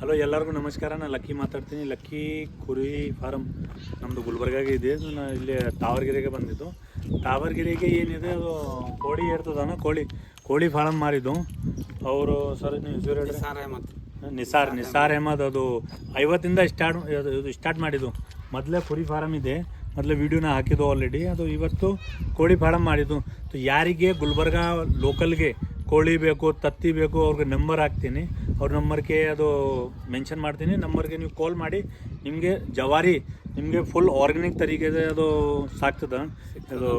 Hello ಎಲ್ಲರಿಗೂ ನಮಸ್ಕಾರ. ನಾನು ಲಕ್ಕಿ ಮಾತಾಡ್ತೀನಿ. ಲಕ್ಕಿ ಕುರಿ ಫಾರಮ್ ನಮ್ಮದು ಗುಲ್ಬರ್ಗಾಗೆ ಇದೆ. ನಾನು ನಾ ಇಲ್ಲಿ ತಾವರ್ಗೆರೆಗೆ ಬಂದಿದ್ದು. ತಾವರ್ಗೆರೆಗೆ ಏನಿದೆ? ಅದು ಕೋಳಿ ಇರ್ತದನ ಕೋಳಿ. ಕೋಳಿ ಫಾರಮ್ ಮಾರಿದ್ದು. ಅವರು ಸರ್ ನೀವು ಹೆಸರು ಹೇಳ್ರಿ. ಸಾರ ಮತ್ತು ನಿಸಾರ್ ನಿಸಾರ್ ಅಹಮದ್. ಅದು ಐವತ್ತಿಂದ ಸ್ಟಾರ್ಟ್ ಇದು ಸ್ಟಾರ್ಟ್ ಮಾಡಿದ್ದು. ಮೊದಲೇ ಕುರಿ ಫಾರಮ್ ಇದೆ. ಮೊದಲೇ ವೀಡಿಯೋನ ಹಾಕಿದ್ದು ಆಲ್ರೆಡಿ ಅದು ಇವತ್ತು ಕೋಳಿ ಫಾರಮ್ ಮಾಡಿದ್ದು. ಯಾರಿಗೆ? ಗುಲ್ಬರ್ಗಾ ಲೋಕಲ್ಗೆ ಕೋಳಿ ಬೇಕು, ತತ್ತಿ ಬೇಕು, ಅವ್ರಿಗೆ ನಂಬರ್ ಹಾಕ್ತೀನಿ. ಅವ್ರ ನಂಬರ್ಗೆ ಅದು ಮೆನ್ಷನ್ ಮಾಡ್ತೀನಿ. ನಂಬರ್ಗೆ ನೀವು ಕಾಲ್ ಮಾಡಿ. ನಿಮಗೆ ಜವಾರಿ, ನಿಮಗೆ ಫುಲ್ ಆರ್ಗ್ಯಾನಿಕ್ ತರೀಕೆದೆ ಅದು ಸಾಕ್ತದ. ಅದು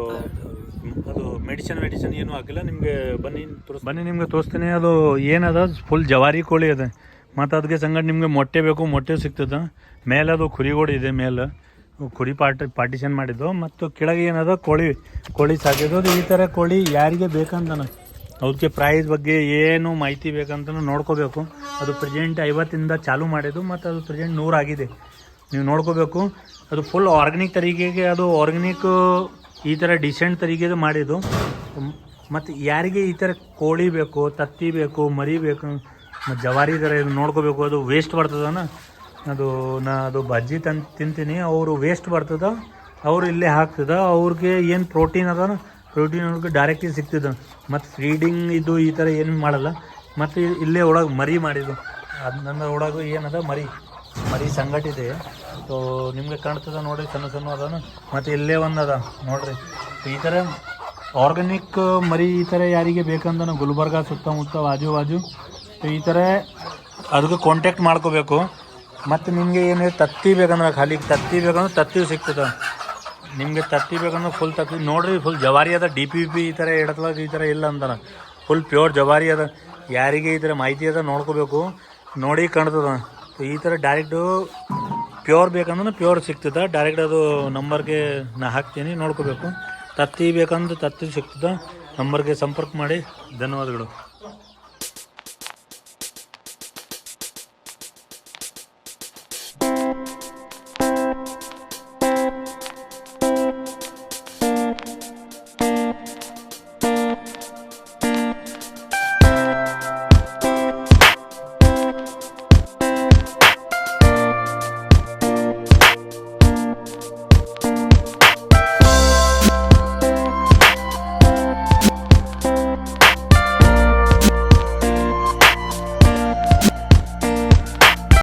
ಅದು ಮೆಡಿಸಿನ್ ಮೆಡಿಸಿನ್ ಏನೂ ಹಾಕಿಲ್ಲ. ನಿಮಗೆ ಬನ್ನಿ, ತೋರಿಸ್ ಬನ್ನಿ, ನಿಮಗೆ ತೋರಿಸ್ತೀನಿ. ಅದು ಏನದ? ಫುಲ್ ಜವಾರಿ ಕೋಳಿ ಅದ. ಮತ್ತು ಅದಕ್ಕೆ ಸಂಗಡ ನಿಮಗೆ ಮೊಟ್ಟೆ ಬೇಕು, ಮೊಟ್ಟೆ ಸಿಗ್ತದೆ. ಮೇಲೆ ಅದು ಕುರಿಗೋಡು ಇದೆ, ಮೇಲೆ. ಕುರಿ ಪಾರ್ಟಿ, ಪಾರ್ಟಿಷನ್ ಮಾಡಿದ್ದು. ಮತ್ತು ಕೆಳಗೆ ಏನದ? ಕೋಳಿ ಕೋಳಿ ಸಾಕಿದ್ದು ಈ ಥರ ಕೋಳಿ ಯಾರಿಗೆ ಬೇಕಂತಾನ ಅದಕ್ಕೆ ಪ್ರೈಸ್ ಬಗ್ಗೆ ಏನು ಮಾಹಿತಿ ಬೇಕಂತ ನೋಡ್ಕೋಬೇಕು. ಅದು ಪ್ರೆಸೆಂಟ್ ಐವತ್ತಿಂದ ಚಾಲು ಮಾಡಿದ್ದು ಮತ್ತು ಅದು ಪ್ರೆಸೆಂಟ್ ನೂರಾಗಿದೆ ನೀವು ನೋಡ್ಕೋಬೇಕು. ಅದು ಫುಲ್ ಆರ್ಗ್ಯಾನಿಕ್ ತರೀಕೆಗೆ ಅದು ಆರ್ಗ್ಯಾನಿಕ್ ಈ ಥರ ಡಿಸೆಂಟ್ ತರೀಕೆದು ಮಾಡಿದ್ದು. ಮತ್ತು ಯಾರಿಗೆ ಈ ಥರ ಕೋಳಿ ಬೇಕು, ತತ್ತಿ ಬೇಕು, ಮರಿ ಬೇಕು, ಮತ್ತು ಜವಾರಿ ಥರ ಇದು ನೋಡ್ಕೋಬೇಕು. ಅದು ವೇಸ್ಟ್ ಬರ್ತದನ? ಅದು ನಾ ಅದು ಬಜ್ಜಿ ತಂದು ತಿಂತೀನಿ, ಅವರು ವೇಸ್ಟ್ ಬರ್ತದ, ಅವರು ಇಲ್ಲೇ ಹಾಕ್ತದ, ಅವ್ರಿಗೆ ಏನು ಪ್ರೋಟೀನ್ ಅದ ಪ್ರೋಟೀನ್ ಅವ್ರಿಗೆ ಡೈರೆಕ್ಟಾಗಿ ಸಿಗ್ತದ ಮತ್ತು ಫೀಡಿಂಗ್ ಇದು ಈ ಥರ ಏನು ಮಾಡಲ್ಲ. ಮತ್ತು ಇಲ್ಲೇ ಒಳಗೆ ಮರಿ ಮಾಡಿದ್ದು. ನನ್ನ ಒಳಗೆ ಏನದ? ಮರಿ. ಮರಿ ಸಂಗಟಿದೆ ಸೊ ನಿಮಗೆ ಕಾಣ್ತದೆ ನೋಡ್ರಿ, ಸಣ್ಣ ಸಣ್ಣ ಅದಾನ. ಮತ್ತು ಇಲ್ಲೇ ಒಂದು ಅದ ನೋಡ್ರಿ. ಈ ಥರ ಆರ್ಗ್ಯಾನಿಕ್ ಮರಿ ಈ ಥರ ಯಾರಿಗೆ ಬೇಕಂದ್ರೆ ಗುಲ್ಬರ್ಗ ಸುತ್ತಮುತ್ತ ಬಾಜು ಬಾಜು ಈ ಥರ ಅದಕ್ಕೆ ಕಾಂಟ್ಯಾಕ್ಟ್ ಮಾಡ್ಕೋಬೇಕು. ಮತ್ತು ನಿಮಗೆ ಏನು ತತ್ತಿ ಬೇಕಂದ್ರೆ ಖಾಲಿ ತತ್ತಿ ಬೇಕಂದ್ರೆ ತತ್ತಿ ಸಿಗ್ತದೆ. ನಿಮಗೆ ತತ್ತಿ ಬೇಕಂದ್ರೆ ಫುಲ್ ತತ್ತಿ ನೋಡ್ರಿ ಫುಲ್ ಜವಾರಿ ಅದ ಡಿ ಪಿ ಪಿ ಈ ಥರ ಎಡತ್ಲಾಗ ಈ ಥರ ಇಲ್ಲ ಅಂತಾನೆ. ಫುಲ್ ಪ್ಯೂರ್ ಜವಾರಿ ಅದ. ಯಾರಿಗೆ ಈ ಥರ ಮಾಹಿತಿ ಅದ ನೋಡ್ಕೋಬೇಕು. ನೋಡಿ ಕಾಣ್ತದ. ಈ ಥರ ಡೈರೆಕ್ಟು ಪ್ಯೂರ್ ಬೇಕಂದ್ರೆ ಪ್ಯೂರ್ ಸಿಗ್ತದೆ. ಡೈರೆಕ್ಟ್ ಅದು ನಂಬರ್ಗೆ ನಾ ಹಾಕ್ತೀನಿ, ನೋಡ್ಕೋಬೇಕು. ತತ್ತಿ ಬೇಕಂದ್ರೆ ತತ್ತಿ ಸಿಗ್ತದೆ. ನಂಬರ್ಗೆ ಸಂಪರ್ಕ ಮಾಡಿ. ಧನ್ಯವಾದಗಳು.